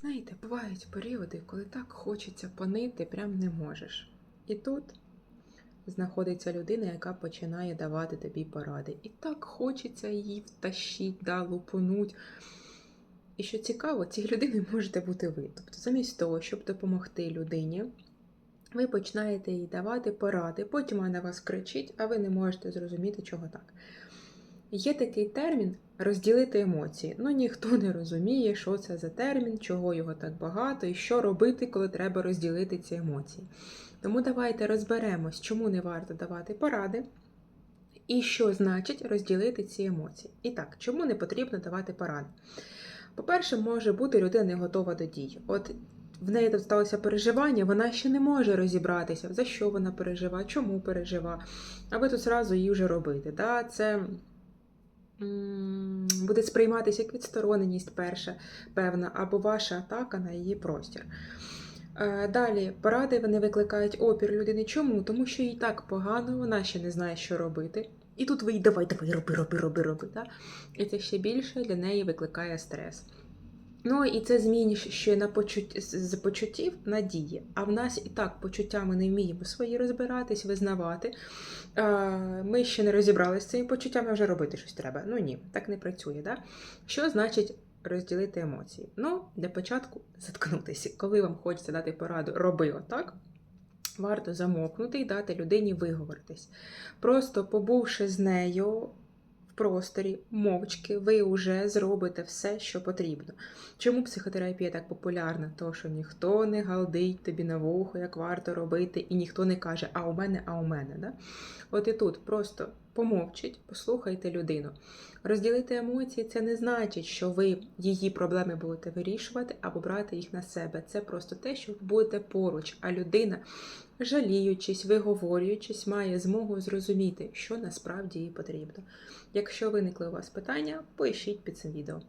Знаєте, бувають періоди, коли так хочеться понити, прям не можеш. І тут знаходиться людина, яка починає давати тобі поради. І так хочеться її втащити, да, лупонуть. І що цікаво, цією людиною можете бути ви. Тобто, замість того, щоб допомогти людині, ви починаєте їй давати поради, потім вона на вас кричить, а ви не можете зрозуміти, чого так. Є такий термін розділити емоції. Ну ніхто не розуміє, що це за термін, чого його так багато, і що робити, коли треба розділити ці емоції. Тому давайте розберемось, чому не варто давати поради, і що значить розділити ці емоції. І так, чому не потрібно давати поради? По-перше, може бути людина не готова до дій. От в неї тут сталося переживання, вона ще не може розібратися, за що вона переживає, чому переживає. А ви тут зразу її вже робите. Да? Це буде сприйматися як відстороненість перша, певна, або ваша атака на її простір. Е, Далі поради вони викликають опір людини. Чому? Тому що їй так погано, вона ще не знає, що робити. І тут ви їй давай, давай, роби, роби, роби, роби. Да? І це ще більше для неї викликає стрес. Ну і це змінює ще на почут... з почуттів на дії. А в нас і так почуття ми не вміємо свої розбиратись, визнавати. Ми ще не розібралися з цими почуттями, вже робити щось треба. Ну ні, так не працює. Да? Що значить розділити емоції? Ну, для початку заткнутися. Коли вам хочеться дати пораду, роби отак. Варто замовкнути і дати людині виговоритись. Просто побувши з нею просторі, мовчки, ви вже зробите все, що потрібно. Чому психотерапія так популярна? Тому що ніхто не галдить тобі на вухо, як варто робити, і ніхто не каже, а у мене, а у мене. Да? От і тут просто помовчіть, послухайте людину. Розділити емоції це не значить, що ви її проблеми будете вирішувати або брати їх на себе. Це просто те, що ви будете поруч, а людина, жаліючись, виговорюючись, має змогу зрозуміти, що насправді їй потрібно. Якщо виникли у вас питання, пишіть під цим відео.